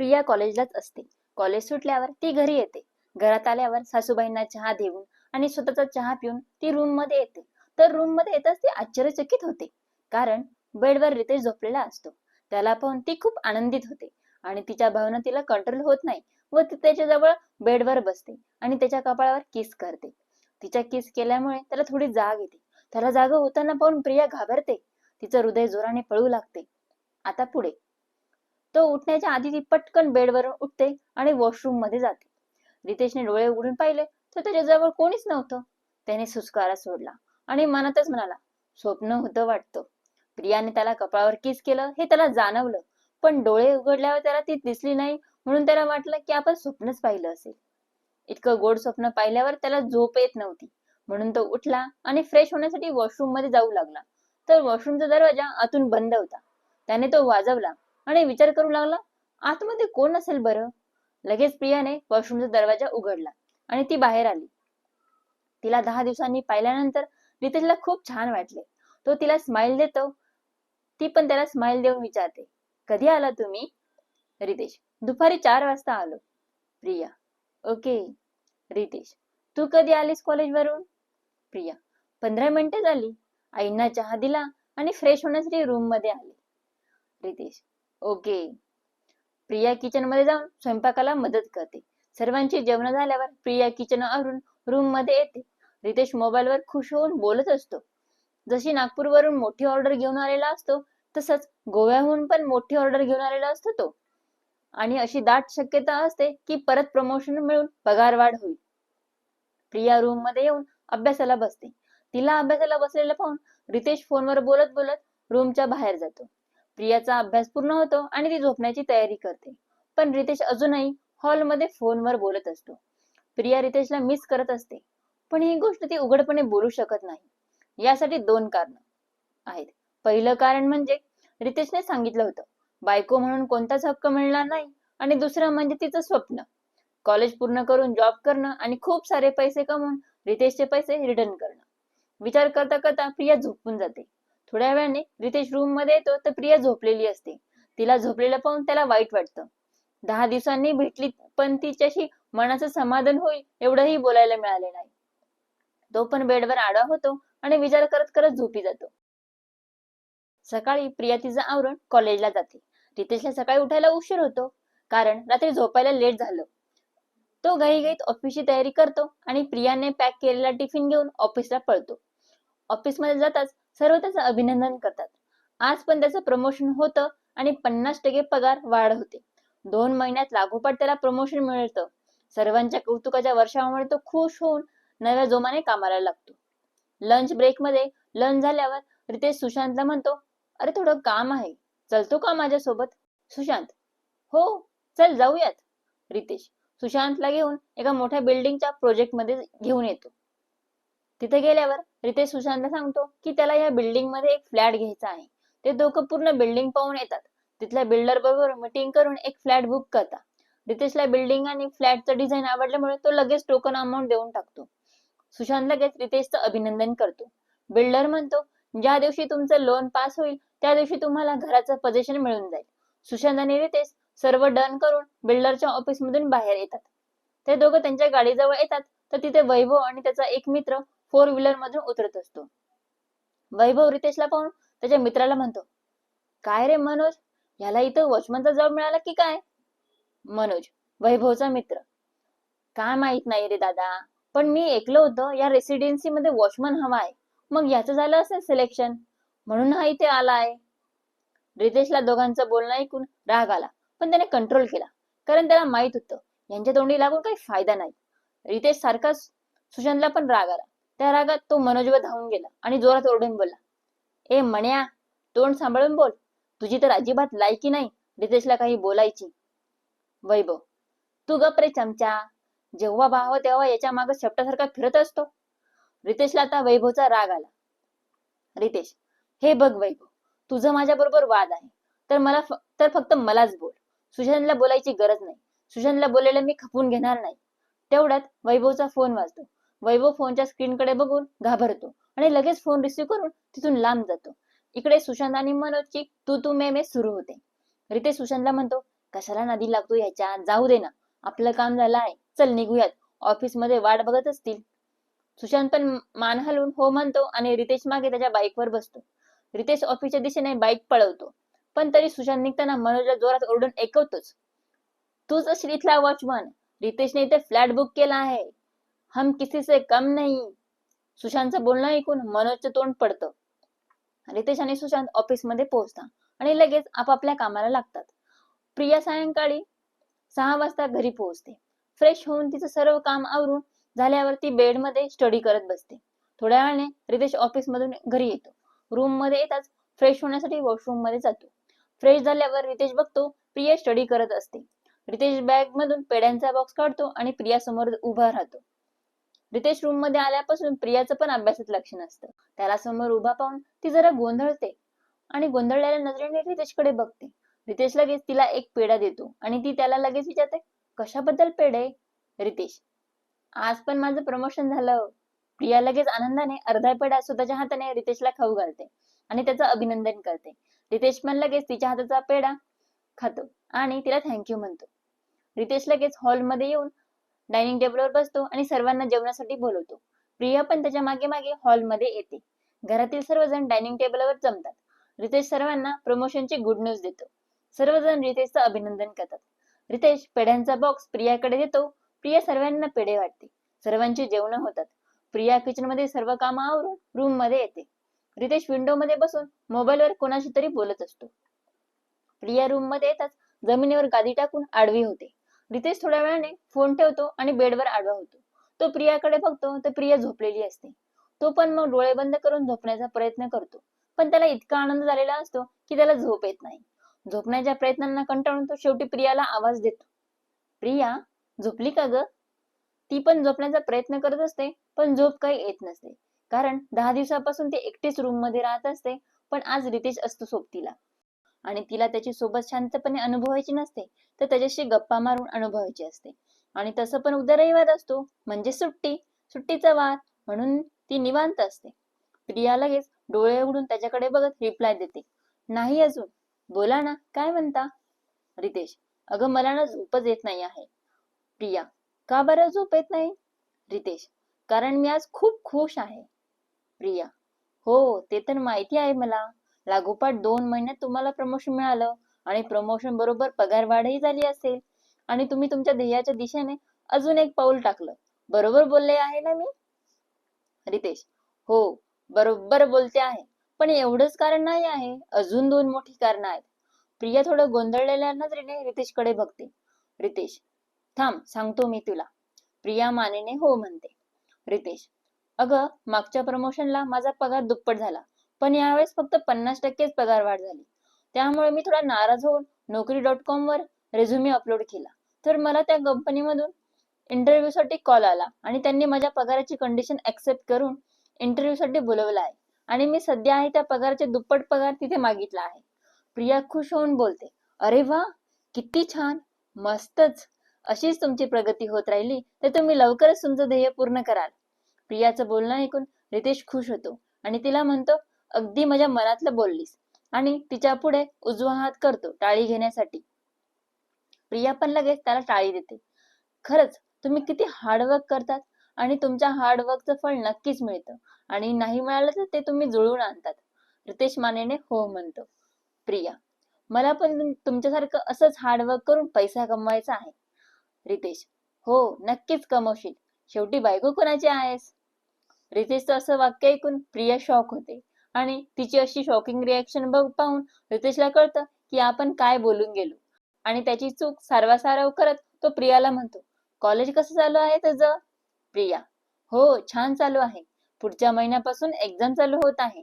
प्रिया कॉलेजलाच असते. कॉलेज सुटल्यावर ती घरी येते. घरात आल्यावर सासूबाईंना चहा देऊन आणि स्वतःचा चहा पिऊन ती रूममध्ये येते. तर रूममध्ये येताच ती आश्चर्यचकित होते. कारण बेडवर रितेश झोपलेला असतो. त्याला पाहून ती खूप आनंदित होते. आणि तिच्या भावना तिला कंट्रोल होत नाही व ती त्याच्याजवळ बेडवर बसते आणि त्याच्या कपाळावर किस करते. तिच्या किस केल्यामुळे त्याला थोडी जाग येते. त्याला जाग होताना पाहून प्रिया घाबरते. तिचं हृदय जोराने पळू लागते. आता पुढे. तो उठण्याच्या आधी ती पटकन बेडवरून उठते आणि वॉशरूममध्ये जाते. रितेशने डोळे उघडून पाहिले तर त्याच्याजवळ कोणीच नव्हतं. त्याने सुस्कारा सोडला आणि मनातच म्हणाला स्वप्न होतं वाटतं. प्रियाने त्याला कपाळावर किस केलं हे त्याला जाणवलं. पण डोळे उघडल्यावर त्याला ती दिसली नाही म्हणून त्याला वाटलं की आपण स्वप्नच पाहिलं असेल. इतकं गोड स्वप्न पाहिल्यावर त्याला झोप येत नव्हती. म्हणून तो उठला आणि फ्रेश होण्यासाठी वॉशरूममध्ये जाऊ लागला. तर वॉशरूमचा दरवाजा आतून बंद होता. त्याने तो वाजवला आणि विचार करू लागला आतमध्ये कोण असेल बरं? लगेच प्रियाने वॉशरूमचा दरवाजा उघडला आणि ती बाहेर आली. तिला दहा दिवसांनी पाहिल्यानंतर रितेशला खूप छान वाटले. तो तिला स्माइल देतो. ती पण त्याला स्माइल देऊन विचारते कधी आला तुम्ही? रितेश दुपारी चार वाजता आलो. प्रिया ओके. रितेश तू कधी आलीस कॉलेजवरून? प्रिया पंधरा मिनिटं झाली. आईंना चहा दिला आणि फ्रेश होण्यासाठी रूममध्ये आले. रितेश ओके. प्रिया किचनमध्ये जाऊन स्वयंपाकाला मदत करते. सर्वांची जेवण झाल्यावर प्रिया किचन आवरून रूममध्ये येते. रितेश मोबाईलवर खुश होऊन बोलत असतो. जशी नागपूरवरून मोठी ऑर्डर घेऊन आलेला असतो तसंच गोव्याहून पण मोठी ऑर्डर घेऊन आलेला असतो तो. आणि अशी दाट शक्यता असते की परत प्रमोशन मिळून पगार वाढ होईल. प्रिया रूममध्ये येऊन अभ्यासाला बसते. तिला अभ्यासाला बसलेलं पाहून रितेश फोनवर बोलत बोलत रूमच्या बाहेर जातो. प्रियाचा अभ्यास पूर्ण होतो आणि ती झोपण्याची तयारी करते. पण रितेश अजूनही हॉलमध्ये फोनवर बोलत असतो. प्रिया रितेशला मिस करत असते. पण ही गोष्ट ती उघडपणे बोलू शकत नाही. यासाठी दोन कारण आहेत. पहिलं कारण म्हणजे रितेशने सांगितलं होतं बायको म्हणून कोणताच हक्क मिळणार नाही आणि दुसरं म्हणजे तिचं स्वप्न. कॉलेज पूर्ण करून जॉब करणं आणि खूप सारे पैसे कमवून रितेशचे पैसे रिटर्न करणं. विचार करता करता प्रिया झोपून जाते. थोड्या वेळाने रितेश रूममध्ये येतो तर प्रिया झोपलेली असते. तिला झोपलेलं पाहून त्याला वाईट वाटतं. दहा दिवसांनी भेटली पण तिच्याशी मनाचं समाधान होईल एवढंही बोलायला मिळाले नाही. तो पण बेडवर आडवा होतो आणि विचार करत करत झोपी जातो. सकाळी प्रिया तिचं आवरण कॉलेजला जाते. रितेशला सकाळी उठायला उशीर होतो कारण रात्री झोपायला लेट झालं. तो घाईघाईत ऑफिसची तयारी करतो आणि प्रियाने पॅक केलेला टिफिन घेऊन ऑफिसला पळतो. ऑफिसमध्ये जाताच सर्व त्याचं अभिनंदन करतात. आज पण त्याचं प्रमोशन होतं आणि पन्नास टक्के पगार वाढ होते. दोन महिन्यात लागोपाठ त्याला प्रमोशन मिळतं. सर्वांच्या कौतुकाच्या वर्षामुळे तो खुश होऊन नव्या जोमाने कामाला लागतो. लंच ब्रेकमध्ये लंच झाल्यावर रितेश सुशांतला म्हणतो अरे थोडं काम आहे. चलतो का माझ्यासोबत? सुशांत. हो चल जाऊयात. रितेश सुशांतला घेऊन एका मोठ्या बिल्डिंगच्या प्रोजेक्टमध्ये घेऊन येतो. तिथे गेल्यावर रितेश सुशांतला सांगतो की त्याला या बिल्डिंगमध्ये एक फ्लॅट घ्यायचा आहे. ते दोघं पूर्ण बिल्डिंग पाहून येतात. तिथल्या बिल्डर बरोबर मीटिंग करून एक फ्लॅट बुक करतात. रितेशला बिल्डिंग आणि फ्लॅटचं डिझाईन आवडल्यामुळे तो लगेच टोकन अमाऊंट देऊन टाकतो. सुशांत लगेच रितेशचं अभिनंदन करतो. बिल्डर म्हणतो ज्या दिवशी तुमचं लोन पास होईल त्या दिवशी तुम्हाला घराचं पोझिशन मिळून जाईल. सुशांत आणि रितेश सर्व डन करून बिल्डरच्या ऑफिस मधून बाहेर येतात. ते दोघं त्यांच्या गाडीजवळ येतात. तर तिथे वैभव आणि त्याचा एक मित्र फोर व्हीलर मधून उतरत असतो. वैभव रितेशला पाहून त्याच्या मित्राला म्हणतो काय रे मनोज? याला इथं वॉचमनचा जॉब मिळाला की काय? मनोज वैभवचा मित्र. काय माहीत नाही रे दादा पण मी ऐकलं होतं. या रेसिडेन्सी मध्ये वॉचमन हवा आहे. मग याचं झालं असेल सिलेक्शन. म्हणून हा इथे आलाय. रितेशला दोघांचं बोलणं ऐकून राग आला पण त्याने कंट्रोल केला कारण त्याला माहीत होतं यांच्या तोंडी लागून काही फायदा नाही. रितेश सारखाच सुशांतला पण राग आला. त्या रागात तो मनोजवर धावून गेला आणि जोरात ओरडून बोलला ए मण्या तोंड सांभाळून बोल. तुझी तर अजिबात लायकी नाही रितेशला काही बोलायची. वैभव तू गप रे चमचा. जेव्हा भाव तेव्हा याच्या मागे शेपटासारखा फिरत असतो. रितेशला आता वैभवचा राग आला. रितेश हे बघ वैभव तुझं माझ्या बरोबर वाद आहे. तर मला तर फक्त मलाच बोल. सुशांतला बोलायची गरज नाही. सुशांतला बोलायला मी खपून घेणार नाही. तेवढ्यात वैभवचा फोन वाजतो. वैभव फोनच्या स्क्रीन कडे बघून घाबरतो आणि लगेच फोन रिसीव्ह करून तिथून लांब जातो. इकडे सुशांत आणि मनोजची तू तू मे मे सुरू होते. रितेश सुशांतला म्हणतो कशाला नदी लागतो ह्याच्या जाऊ दे ना. आपलं काम झालं आहे. चल निघूयात. ऑफिसमध्ये वाट बघत असतील. सुशांत पण मान हलवून हो म्हणतो आणि रितेश मागे त्याच्या बाईकवर बसतो. रितेश ऑफिसच्या दिशेने बाईक पळवतो. पण तरी सुशांत निघताना मनोजला जोरात ओरडून ऐकवतोच तूच असेल इथला वॉचमन रितेशने इथे फ्लॅट बुक केला आहे. हम किसी से कम नाही। सुशांतचं बोलणं ऐकून मनोजचं तोंड पडतं. रितेश आणि सुशांत ऑफिसमध्ये आणि लगेच आपापल्या कामाला लागतात. प्रिया सायंकाळी सहा वाजता घरी पोहोचते. फ्रेश होऊन तिचं सर्व काम आवरून झाल्यावर ती बेडमध्ये स्टडी करत बसते. थोड्या वेळाने रितेश ऑफिस मधून घरी येतो. रूममध्ये येताच फ्रेश होण्यासाठी वॉशरूममध्ये जातो. फ्रेश झाल्यावर रितेश बघतो प्रिया स्टडी करत असते. रितेश बॅग मधून पेड्यांचा बॉक्स काढतो आणि प्रिया समोर उभा राहतो. रितेश रूममध्ये आल्यापासून प्रियाचं पण अभ्यासात लक्ष नसतं. त्याला समोर उभा पाहून ती जरा गोंधळते आणि गोंधळलेल्या नजरेने रितेशकडे बघते. रितेश लगेच तिला एक पेढा देतो आणि ती त्याला लगेच विचारते कशाबद्दल पेढे रितेश आज पण माझं प्रमोशन झालं हो. प्रिया लगेच आनंदाने अर्धा पेढा स्वतःच्या हाताने रितेशला खाऊ घालते आणि त्याचं अभिनंदन करते. रितेश पण लगेच तिच्या हाताचा पेढा खातो आणि तिला थँक्यू म्हणतो. रितेश लगेच हॉलमध्ये येऊन डायनिंग टेबलवर बसतो आणि सर्वांना जेवणासाठी बोलवतो. प्रिया पण त्याच्यामागे मागे हॉलमध्ये येते. घरातील सर्वजण डायनिंग टेबलवर जमतात. रितेश सर्वांना प्रमोशनची गुड न्यूज देतो. सर्वजण रितेशचं अभिनंदन करतात. रितेश पेढ्यांचा बॉक्स प्रियाकडे देतो. प्रिया सर्वांना पेढे वाटते. सर्वांची जेवण होतात. प्रिया किचनमध्ये सर्व काम आवरून रूममध्ये येते. रितेश विंडो मध्ये बसून मोबाईलवर कोणाशी तरी बोलत असतो. प्रिया रूममध्ये येताच जमिनीवर गादी टाकून आडवी होते. रितेश थोड्या वेळाने फोन ठेवतो आणि बेडवर आडवा होतो. तो प्रियाकडे बघतो तर प्रिया झोपलेली असते. तो पण मग डोळे बंद करून झोपण्याचा प्रयत्न करतो. पण त्याला इतका आनंद झालेला असतो की त्याला झोप येत नाही. झोपण्याच्या प्रयत्नांना कंटाळून तो शेवटी प्रियाला आवाज देतो. प्रिया झोपली का ग? ती पण झोपण्याचा प्रयत्न करत असते पण झोप काही येत नसते. कारण दहा दिवसापासून ती एकटीच रूममध्ये राहत असते पण आज रितेश असतो सोबतीला. आणि तिला त्याची सोबत शांतपणे अनुभवायची नसते तर त्याच्याशी गप्पा मारून अनुभवायची असते. आणि तसं पण उद्या रविवार असतो म्हणजे सुट्टी सुट्टीचा वार म्हणून ती निवांत असते. प्रिया लगेच डोळे उघडून त्याच्याकडे बघत रिप्लाय देते. नाही अजून. बोला ना काय म्हणता? रितेश अगं मला ना झोपच येत नाही आहे. प्रिया का बरं झोप येत नाही? रितेश कारण मी आज खूप खुश आहे. प्रिया हो ते तर माहिती आहे मला. लागोपाठ दोन महिन्यात तुम्हाला प्रमोशन मिळालं. आणि प्रमोशन बरोबर पगार वाढही झाली असेल. आणि तुम्ही तुमच्या ध्येयाच्या दिशेने अजून एक पाऊल टाकलं. बरोबर बोलले आहे ना मी? रितेश. हो बरोबर बोलते आहे. पण एवढंच कारण नाही आहे. अजून दोन मोठी कारण आहेत. प्रिया थोडं गोंधळलेल्या नजरेने रितेशकडे बघते. रितेश थांब सांगतो मी तुला. प्रिया मानेने हो म्हणते. रितेश अगं मागच्या प्रमोशनला माझा पगार दुप्पट झाला. पण यावेळेस फक्त पन्नास टक्केच पगार वाढ झाली. त्यामुळे मी थोडा नाराज होऊन नोकरी डॉट कॉम वर रेझ्युमे अपलोड केला. तर मला त्या कंपनीमधून इंटरव्ह्यू साठी कॉल आला आणि त्यांनी माझ्या पगाराची कंडिशन ऍक्सेप्ट करून इंटरव्ह्यू साठी बोलवलं आहे. आणि मी सध्या आहे त्या पगाराचे दुप्पट पगार तिथे मागितला आहे. प्रिया खुश होऊन बोलते अरे वा किती छान मस्तच. अशीच तुमची प्रगती होत राहिली तर तुम्ही लवकरच तुमचं ध्येय पूर्ण कराल. प्रियाचं बोलणं ऐकून रितेश खुश होतो आणि तिला म्हणतो अगदी माझ्या मनातलं बोललीस. आणि तिच्या पुढे उजवा हात करतो टाळी घेण्यासाठी. प्रिया पण लगेच त्याला टाळी देते. खरंच तुम्ही किती हार्डवर्क करतात आणि तुमच्या हार्डवर्कचं फळ नक्कीच मिळतं. आणि नाही मिळालं तर ते तुम्ही जुळवून आणतात. रितेश मानेने हो म्हणतो. प्रिया मला पण तुमच्यासारखं असंच हार्डवर्क करून पैसा कमवायचा आहे. रितेश हो नक्कीच कमवशील. शेवटी बायको कोणाची आहेस? रितेशचं असं वाक्य ऐकून प्रिया शॉक होते. आणि तिची अशी शॉकिंग रिॲक्शन बघ पाहून रितेशला कळतं की आपण काय बोलून गेलो. आणि त्याची चूक सारवासारव करत तो प्रियाला म्हणतो कॉलेज कसं चालू आहे त्याचं प्रिया. हो छान चालू आहे. पुढच्या महिन्यापासून एक्झाम चालू होत आहे.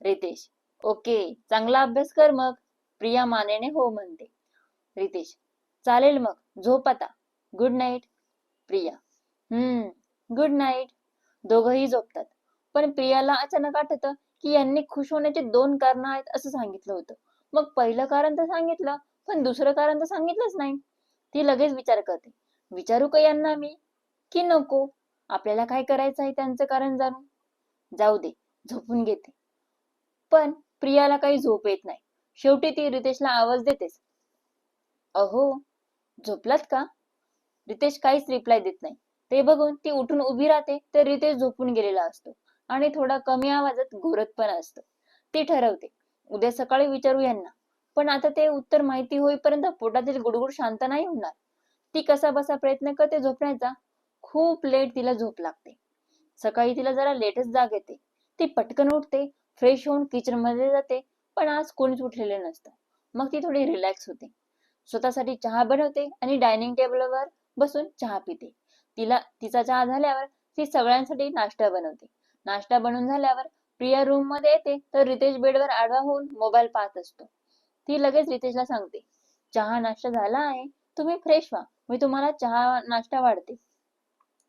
रितेश. ओके चांगला अभ्यास कर मग. प्रिया मानेने हो म्हणते. रितेश. चालेल मग झोप आता. Good night Priya. Hmm good night दोघही झोपतात. पण प्रियाला अचानक आठवतं की यांनी खुश होण्याची दोन कारण आहेत असं सांगितलं होतं. मग पहिलं कारण तर सांगितलं पण दुसरं कारण तर सांगितलंच नाही. ती लगेच विचार करते. विचारू का यांना मी? की नको? आपल्याला काय करायचं आहे त्यांचं कारण जाणून? जाऊ दे झोपून घेते. पण प्रियाला काही झोप येत नाही. शेवटी ती रितेशला आवाज देतेस अहो झोपलात का? रितेश काहीच रिप्लाय देत नाही. ते बघून ती उठून उभी राहते तर रितेश झोपून गेलेला असतो. आणि थोडा कमी आवाजात घोरत पण असतो. ती ठरवते. उद्या सकाळी विचारू यांना. पण आता ते उत्तर माहिती होईपर्यंत पोटातील गुडगुड शांत नाही होणार. ती कसा बसा प्रयत्न करते झोपण्याचा. खूप लेट तिला झोप लागते. सकाळी तिला जरा लेटच जाग येते. ती पटकन उठते फ्रेश होऊन किचनमध्ये जाते पण आज कोणीच उठलेले नसतं. मग ती थोडी रिलॅक्स होते. स्वतःसाठी चहा बनवते आणि डायनिंग टेबलवर बसून चहा पिते. तिला तिचा चहा झाल्यावर ती सगळ्यांसाठी नाश्ता बनवते. नाश्ता बनून झाल्यावर प्रिया रूममध्ये येते तर रितेश बेडवर आडवा होऊन मोबाईल पाहत असतो. ती लगेच रितेशला सांगते चहा नाश्ता झाला आहे तुम्ही फ्रेश व्हा मी तुम्हाला चहा नाश्ता वाढते.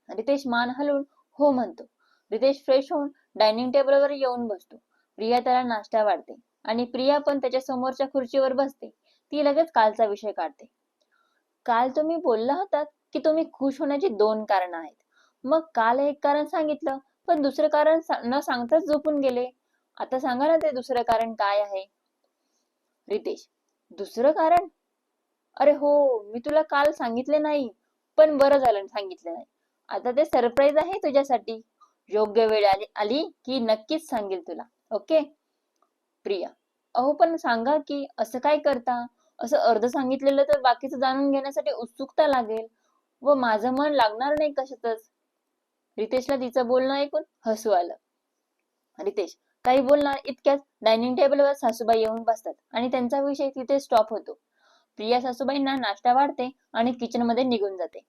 रितेश मान हलवून हो म्हणतो. रितेश फ्रेश होऊन डायनिंग टेबलवर येऊन बसतो. प्रिया त्याला नाश्ता वाढते आणि प्रिया पण त्याच्या समोरच्या खुर्चीवर बसते. ती लगेच कालचा विषय काढते. काल तुम्ही बोलला होतात की तुम्ही खुश होण्याची दोन कारण आहेत. मग काल एक कारण सांगितलं पण दुसरं कारण न सांगताच झोपून गेले. आता सांगा ना ते दुसरं कारण काय आहे? रितेश दुसरं कारण? अरे हो मी तुला काल सांगितले नाही पण बरं झालं सांगितलं नाही. आता ते सरप्राईज आहे तुझ्यासाठी. योग्य वेळ आली आली की नक्कीच सांगेल तुला. ओके? प्रिया अहो पण सांगा की असं काय करता? असं अर्ध सांगितलेलं तर बाकीचं जाणून घेण्यासाठी उत्सुकता लागेल. व माझं मन लागणार नाही कशातच. रितेशला तिचं बोलणं ऐकून हसू आलं. रितेश काही बोलणार इतक्याच डायनिंग टेबलवर सासूबाई येऊन बसतात आणि त्यांचा विषय तिथे स्टॉप होतो. प्रिया सासूबाईंना नाश्ता वाढते आणि किचनमध्ये निघून जाते.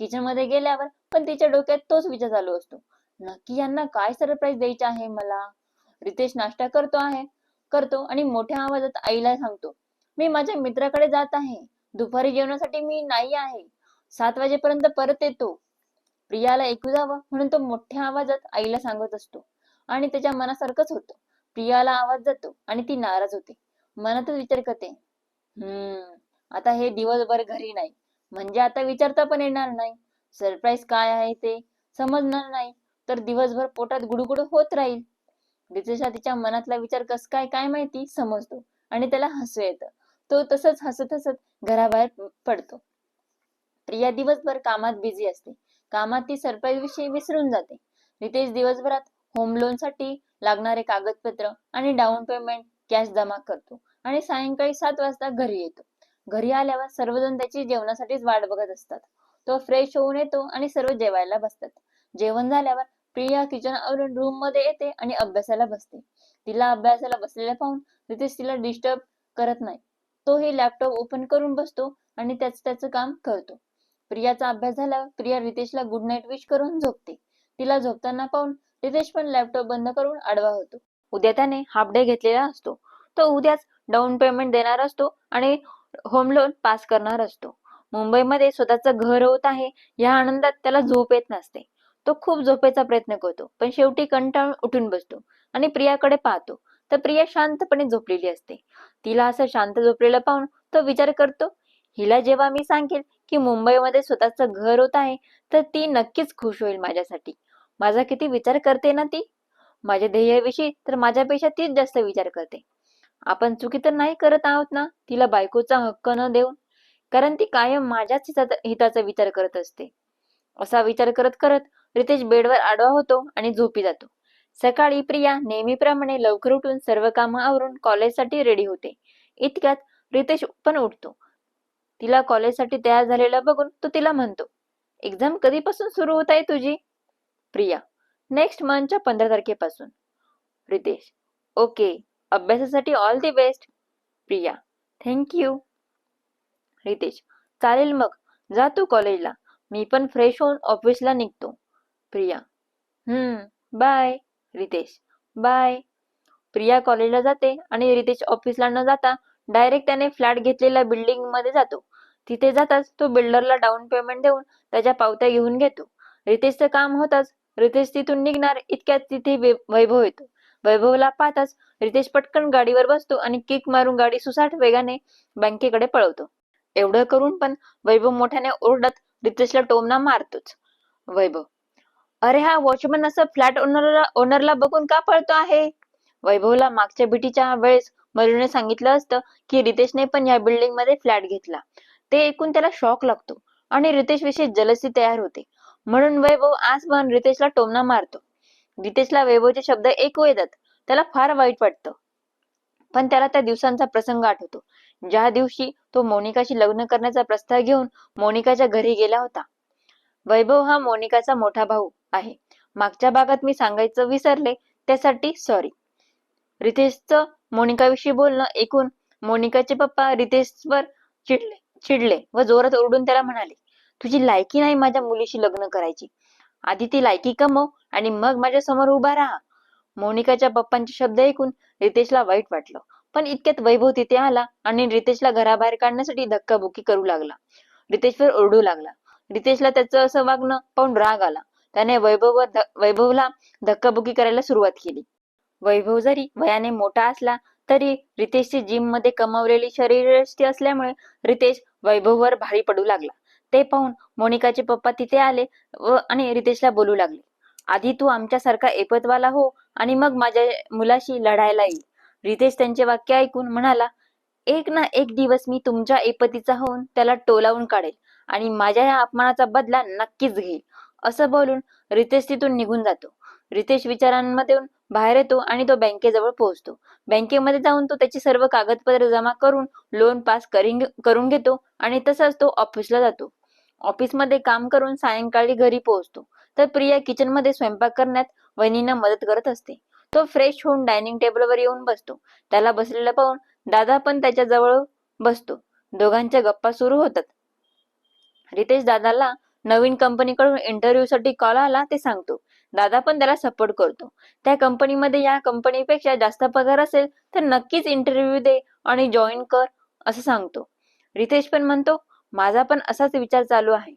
किचनमध्ये गेल्यावर पण तिच्या डोक्यात तोच विचार चालू असतो. नक्की यांना काय सरप्राईज द्यायचा आहे मला? रितेश नाश्ता करतो आहे करतो आणि मोठ्या आवाजात आईला सांगतो मी माझ्या मित्राकडे जात आहे. दुपारी जेवणासाठी मी नाही आहे. सात वाजेपर्यंत परत येतो. प्रियाला ऐकू जावं म्हणून तो मोठ्या आवाजात आईला सांगत असतो. आणि त्याच्या मनासारखंच होतं. प्रियाला आवाज जातो आणि ती नाराज होते. मनातच विचार करते हम्म आता हे दिवसभर घरी नाही. म्हणजे आता विचारता पण येणार नाही. सरप्राईज काय आहे ते समजणार नाही. तर दिवसभर पोटात गुडगुड होत राहील. रितेशला तिच्या मनातला विचार कस काय काय माहिती समजतो. आणि त्याला हसू येतं. तो तसंच हसत हसत घराबाहेर पडतो. प्रिया दिवसभर कामात बिझी असते. कामात ती सरप्राईज विषयी विसरून जाते. रितेश दिवसभरात होम लोनसाठी लागणारे कागदपत्र आणि डाऊन पेमेंट कॅश जमा करतो आणि सायंकाळी सात वाजता घरी येतो. घरी आल्यावर सर्वजण त्याची जेवणासाठीच वाट बघत असतात. तो फ्रेश होऊन येतो आणि सर्व जेवायला बसतात. जेवण झाल्यावर प्रिया किचन आवरून रूममध्ये येते आणि अभ्यासाला बसते. तिला अभ्यासाला बसलेला पाहून रितेश तिला डिस्टर्ब करत नाही. तोही लॅपटॉप ओपन करून बसतो आणि त्याच त्याचं काम करतो. प्रियाचा अभ्यास झाला प्रिया रितेशला गुड नाईट विश करून झोपते. तिला झोपताना पाहून रितेश पण लॅपटॉप बंद करून आडवा होतो. उद्या त्याने हाफ डे घेतलेला असतो. तो उद्याच डाऊन पेमेंट देणार असतो आणि होम लोन पास करणार असतो. मुंबईमध्ये स्वतःचं घर होत आहे या आनंदात त्याला झोप येत नसते. तो खूप झोपेचा प्रयत्न करतो पण शेवटी कंटाळून उठून बसतो आणि प्रियाकडे पाहतो. तर प्रिया शांतपणे झोपलेली असते. तिला असं शांत झोपलेलं पाहून तो विचार करतो हिला जेव्हा मी सांगेल की मुंबईमध्ये स्वतःचं घर होत आहे तर ती नक्कीच खुश होईल माझ्यासाठी. माझा किती विचार करते ना ती? माझ्या ध्येयाविषयी तर माझ्यापेक्षा तीच जास्त विचार करते. आपण चुकी तर नाही करत आहोत ना तिला बायकोचा हक्क न देऊन. कारण ती कायम माझ्याच हिताचा हिताचा विचार करत असते. असा विचार करत करत रितेश बेडवर आडवा होतो आणि झोपी जातो. सकाळी प्रिया नेहमीप्रमाणे लवकर उठून सर्व कामं आवरून कॉलेजसाठी रेडी होते. इतक्यात रितेश पण उठतो. तिला कॉलेजसाठी तयार झालेला बघून तो तिला म्हणतो एक्झाम कधीपासून सुरू होत आहे तुझी? प्रिया नेक्स्ट मंथच्या पंधरा तारखेपासून. रितेश ओके अभ्यासासाठी all the best Priya thank you Ritesh चालेल मग जा तू कॉलेजला मी पण फ्रेश होऊन ऑफिसला निघतो. प्रिया हम्म बाय रितेश बाय प्रिया कॉलेजला जाते आणि रितेश ऑफिसला न जाता डायरेक्ट त्याने फ्लॅट घेतलेल्या बिल्डिंगमध्ये जातो. तिथे जाताच तो बिल्डरला डाऊन पेमेंट देऊन त्याच्या पावत्या घेऊन घेतो. रितेशचं काम होताच रितेश तिथून निघणार इतक्यात तिथे वैभव येतो. वैभवला पाहताच रितेश पटकन गाडीवर बसतो आणि किक मारून गाडी सुसाट वेगाने बँकेकडे पळवतो. एवढं करून पण वैभव मोठ्याने ओरडत रितेशला टोमना मारतोच. वैभव अरे हा वॉचमन असं फ्लॅट ओनरला ओनरला बघून का पळतो आहे? वैभवला मागच्या भेटीच्या वेळेस मयूरने सांगितलं असतं की रितेशने पण या बिल्डिंगमध्ये फ्लॅट घेतला. ते ऐकून त्याला शॉक लागतो आणि रितेश विषयी जलसी तयार होते. म्हणून वैभव आज पण रितेशला टोमणा मारतो. रितेशला वैभवचे शब्द ऐकू येतात. त्याला फार वाईट वाटतं. पण त्याला त्या दिवसांचा प्रसंग आठवतो. ज्या दिवशी तो मोनिकाशी लग्न करण्याचा प्रस्ताव घेऊन मोनिकाच्या घरी गेला होता. वैभव हा मोनिकाचा मोठा भाऊ आहे. मागच्या भागात मी सांगायचं विसरले त्यासाठी सॉरी रितेशचं मोनिकाविषयी बोलणं ऐकून मोनिकाचे पप्पा रितेशवर चिडले. चिडले व जोरात ओरडून त्याला म्हणाले तुझी लायकी नाही माझ्या मुलीशी लग्न करायची. आधी ती लायकी कमव आणि मग माझ्यासमोर उभा राहा. मोनिकाच्या पप्पांचे शब्द ऐकून रितेशला वाईट वाटलं पण इतक्यात वैभव तिथे आला आणि रितेशला घराबाहेर काढण्यासाठी धक्काबुक्की करू लागला. रितेशवर ओरडू लागला. रितेशला त्याचं असं वागणं पाहून राग आला. त्याने वैभव वैभवला धक्काबुक्की करायला सुरुवात केली. वैभव जरी वयाने मोठा असला तरी रितेशची जिममध्ये कमावलेली शरीरयष्टी असल्यामुळे रितेश वैभववर भारी पडू लागला. ते पाहून मोनिकाचे पप्पा तिथे आले व आणि रितेशला बोलू लागले. आधी तू आमच्यासारखा एपतवाला हो आणि मग माझ्या मुलाशी लढायला येईल रितेश त्यांचे वाक्य ऐकून म्हणाला एक ना एक दिवस मी तुमच्या एपतीचा होऊन त्याला टोलावून काढेल आणि माझ्या या अपमानाचा बदला नक्कीच घेईल. असं बोलून रितेश तिथून निघून जातो. रितेश विचारांमध्ये बाहेर येतो आणि तो बँकेजवळ पोहोचतो. बँकेमध्ये जाऊन तो त्याची सर्व कागदपत्र जमा करून लोन पास करून घेतो आणि तसाच तो ऑफिसला जातो. ऑफिसमध्ये काम करून सायंकाळी घरी पोहोचतो. तर प्रिया किचनमध्ये स्वयंपाक करण्यात वहिनींना मदत करत असते. तो फ्रेश होऊन डायनिंग टेबलवर येऊन बसतो. त्याला बसलेला पाहून दादा पण त्याच्याजवळ बसतो. दोघांच्या गप्पा सुरू होतात. रितेश दादाला नवीन कंपनीकडून इंटरव्ह्यू साठी कॉल आला ते सांगतो. दादा पण त्याला सपोर्ट करतो. त्या कंपनीमध्ये या कंपनीपेक्षा जास्त पगार असेल तर नक्कीच इंटरव्ह्यू दे आणि जॉईन कर असं सांगतो. रितेश पण म्हणतो माझा पण असाच विचार चालू आहे.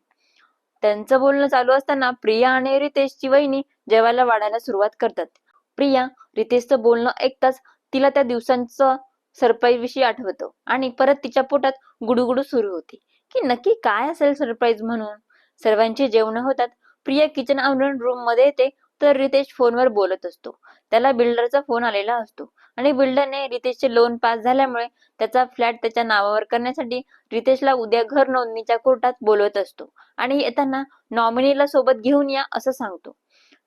त्यांचं बोलणं चालू असताना प्रिया आणि रितेशची वहिनी जेवायला वाढायला सुरुवात करतात. प्रिया रितेशचं बोलणं ऐकताच तिला त्या दिवसांचं सरप्राईज विषयी आठवतं आणि परत तिच्या पोटात गुडुगुडू सुरू होती. की नक्की काय असेल सरप्राईज म्हणून? सर्वांची जेवण होतात. प्रिया किचन आवरून रूममध्ये येते तर रितेश फोनवर बोलत असतो. त्याला बिल्डरचा फोन आलेला असतो. आणि बिल्डरने रितेशचे लोन पास झाल्यामुळे त्याचा फ्लॅट त्याच्या नावावर करण्यासाठी रितेशला उद्या घर नोंदणीच्या कोर्टात बोलवत असतो. आणि येताना नॉमिनीला सोबत घेऊन या असं सांगतो.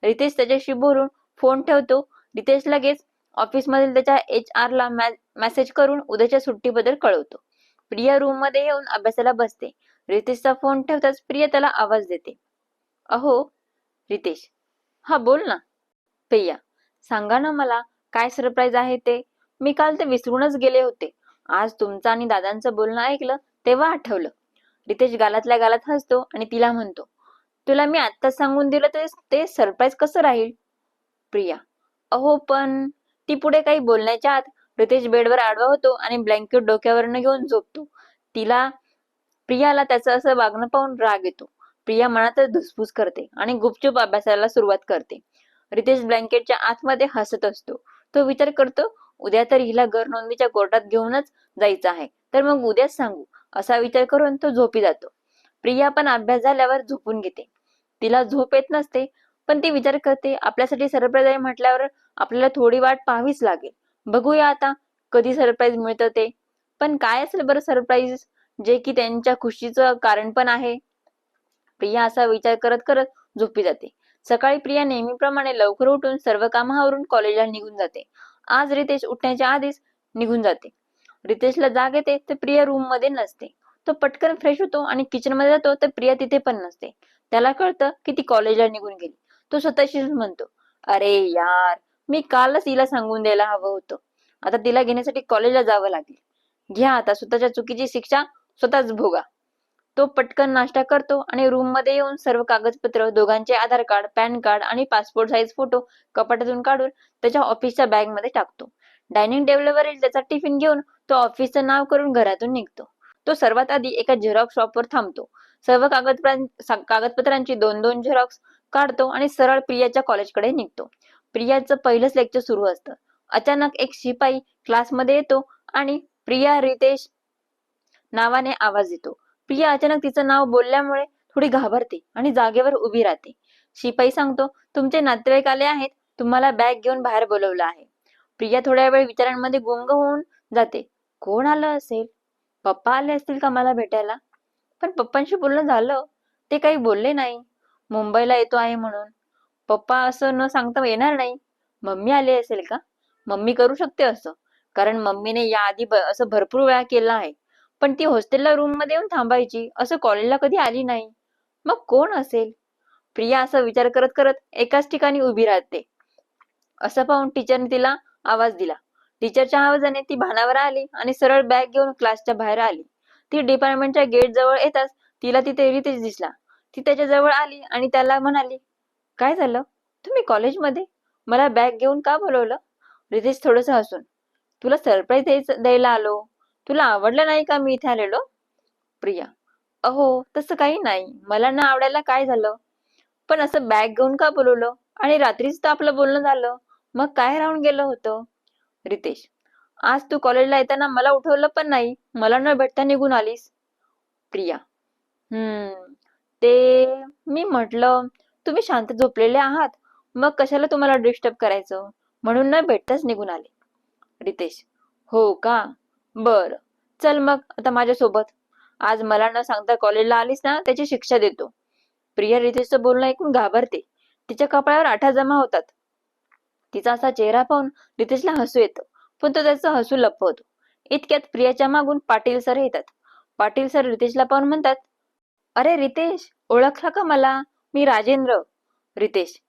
रितेश त्याच्याशी बोलून फोन ठेवतो. रितेश लगेच ऑफिस मधील त्याच्या एच आर ला मेसेज करून उद्याच्या सुट्टीबद्दल कळवतो. प्रिया रूममध्ये येऊन अभ्यासाला बसते. रितेशचा फोन ठेवताच प्रिया त्याला आवाज देते. अहो रितेश. हा बोल ना. प्रिया सांगा ना मला काय सरप्राईज आहे ते? मी काल ते विसरूनच गेले होते. आज तुमचं आणि दादांचं बोलणं ऐकलं तेव्हा आठवलं. रितेश गालातल्या गालात हसतो आणि तिला म्हणतो तुला मी आत्ताच सांगून दिलं तर ते सरप्राईज कसं राहील? प्रिया अहो पण ती पुढे काही बोलण्याच्या आत रितेश बेडवर आडवा होतो आणि ब्लँकेट डोक्यावरनं घेऊन झोपतो. तिला प्रियाला त्याचं असं वागणं पाहून राग येतो. प्रिया मनातच धुसफूस करते आणि गुपचूप अभ्यासाला सुरुवात करते. रितेश ब्लँकेटच्या आतमध्ये हसत असतो. तो विचार करतो उद्या तर हिला घर नोंदणीच्या कोर्टात घेऊनच जायचं आहे. तर मग उद्याच सांगू. असा विचार करून तो झोपी जातो. प्रिया पण अभ्यास झाल्यावर झोपून घेते. तिला झोप येत नसते पण ती विचार करते आपल्यासाठी सरप्राईज आहे म्हटल्यावर आपल्याला थोडी वाट पाहावीच लागेल. बघूया आता कधी सरप्राईज मिळतं ते. पण काय असेल बरं सरप्राईज? जे की त्यांच्या खुशीचं कारण पण आहे. प्रिया असा विचार करत करत झोपी जाते. सकाळी प्रिया नेहमीप्रमाणे लवकर उठून सर्व कामावरून कॉलेजला निघून जाते. आज रितेश उठण्याच्या आधीच निघून जाते. रितेशला जाग येते तर प्रिया रूममध्ये नसते. तो पटकन फ्रेश होतो आणि किचनमध्ये जातो तर प्रिया तिथे पण नसते. त्याला कळतं की ती कॉलेजला निघून गेली. तो स्वतःशीच म्हणतो अरे यार मी कालच तिला सांगून द्यायला हवं होतं. आता तिला घेण्यासाठी कॉलेजला जावं लागेल. घ्या आता स्वतःच्या चुकीची शिक्षा स्वतःच भोगा. तो पटकन नाश्ता करतो आणि रूममध्ये येऊन सर्व कागदपत्र दोघांचे आधार कार्ड पॅन कार्ड आणि पासपोर्ट साईज फोटो कपाटातून काढून त्याच्या ऑफिसच्या बॅगमध्ये टाकतो. डायनिंग टेबलवरील त्याचा टिफिन घेऊन तो ऑफिसचं नाव करून घरातून निघतो. तो सर्वात आधी एका झेरॉक्स शॉपवर थांबतो. सर्व कागदपत्रां कागदपत्रांची दोन दोन झेरॉक्स काढतो आणि सरळ प्रियाच्या कॉलेजकडे निघतो. प्रियाचं पहिलंच लेक्चर सुरू असतं. अचानक एक शिपाई क्लासमध्ये येतो आणि प्रिया रितेश नावाने आवाज येतो. प्रिया अचानक तिचं नाव बोलल्यामुळे थोडी घाबरते आणि जागेवर उभी राहते. शिपाई सांगतो तुमचे नातेवाईक आले आहेत. तुम्हाला बॅग घेऊन बाहेर बोलवलं आहे. प्रिया थोड्या वेळ विचारांमध्ये गुंग होऊन जाते. कोण आलं असेल? पप्पा आले असतील का मला भेटायला? पण पप्पांशी बोलणं झालं. ते काही बोलले नाही. मुंबईला येतो आहे म्हणून. पप्पा असं न सांगता येणार नाही. मम्मी आली असेल का? मम्मी करू शकते असं. कारण मम्मीने याआधी असं भरपूर वेळा केलं आहे. पण ती हॉस्टेलला रूममध्ये येऊन थांबायची असं कॉलेजला कधी आली नाही. मग कोण असेल? प्रिया असा विचार करत करत एकाच ठिकाणी उभी राहते. असं पाहून टीचरने तिला आवाज दिला. टीचरच्या आवाजाने ती भानावर आली आणि सरळ बॅग घेऊन क्लासच्या बाहेर आली. ती डिपार्टमेंटच्या गेट जवळ येताच तिला तिथे रितेश दिसला. ती त्याच्याजवळ आली आणि त्याला म्हणाली काय झालं? तुम्ही कॉलेजमध्ये मला बॅग घेऊन का बोलवलं? रितेश थोडस हसून तुला सरप्राईज द्यायला आलो. तुला आवडलं नाही का मी इथे आलेलो? प्रिया. अहो तसं काही नाही. मला ना आवडायला काय झालं? पण असं बॅग घेऊन का बोलवलं? आणि रात्रीच तर आपलं बोलणं झालं. मग काय राहून गेलं होतं? रितेश. आज तू कॉलेजला येताना मला उठवलं पण नाही. मला न भेटता निघून आलीस. प्रिया. हम्म. ते मी म्हटलं तुम्ही शांत झोपलेले आहात. मग कशाला तुम्हाला डिस्टर्ब करायचं? म्हणून न भेटताच निघून आले. रितेश. हो का? बर. चल मग आता माझ्यासोबत. आज मला न सांगता कॉलेजला आलीस ना त्याची शिक्षा देतो. प्रिया रितेशचं बोलणं ऐकून घाबरते. तिच्या कपाळावर आठा जमा होतात. तिचा असा चेहरा पाहून रितेशला हसू येतं. पण तो त्याचं हसू लपवतो. इतक्यात प्रियाच्या मागून पाटील सर येतात. पाटील सर रितेशला पाहून म्हणतात अरे रितेश ओळखला का मला? मी राजेंद्र. रितेश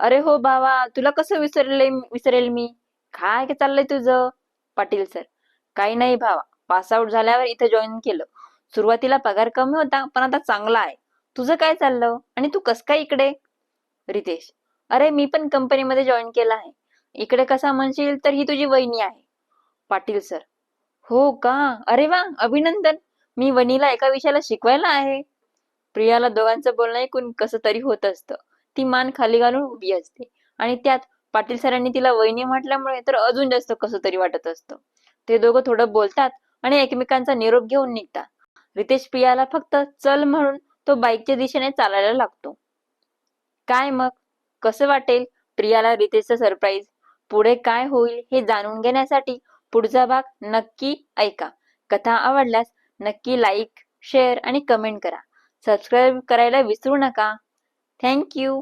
अरे हो बाबा तुला कसं विसरले विसरेल मी? काय चाललंय तुझं? पाटील सर काही नाही भावा. पास आउट झाल्यावर इथे जॉईन केलं. सुरुवातीला पगार कमी होता पण आता चांगला आहे. तुझं काय चाललं? आणि तू कस काय इकडे? रितेश अरे मी पण कंपनीमध्ये जॉईन केला आहे. इकडे कसा म्हणशील तर ही तुझी वहिनी आहे. पाटील सर हो का? अरे वा अभिनंदन. मी वनीला एका विषयाला शिकवायला आहे. प्रियाला दोघांचं बोलणं ऐकून कसं तरी होत असतं. ती मान खाली घालून उभी असते. आणि त्यात पाटील सरांनी तिला वहिनी म्हटल्यामुळे तर अजून जास्त कसं तरी वाटत असतं. ते दोघं थोडं बोलतात आणि एकमेकांचा निरोप घेऊन निघतात. रितेश प्रियाला फक्त चल म्हणून तो बाईकच्या दिशेने चालायला लागतो. काय मग? कसं वाटेल प्रियाला रितेशचं सरप्राईज पुढे काय होईल हे जाणून घेण्यासाठी पुढचा भाग नक्की ऐका. कथा आवडल्यास नक्की लाईक शेअर आणि कमेंट करा. सबस्क्राईब करायला विसरू नका. थँक्यू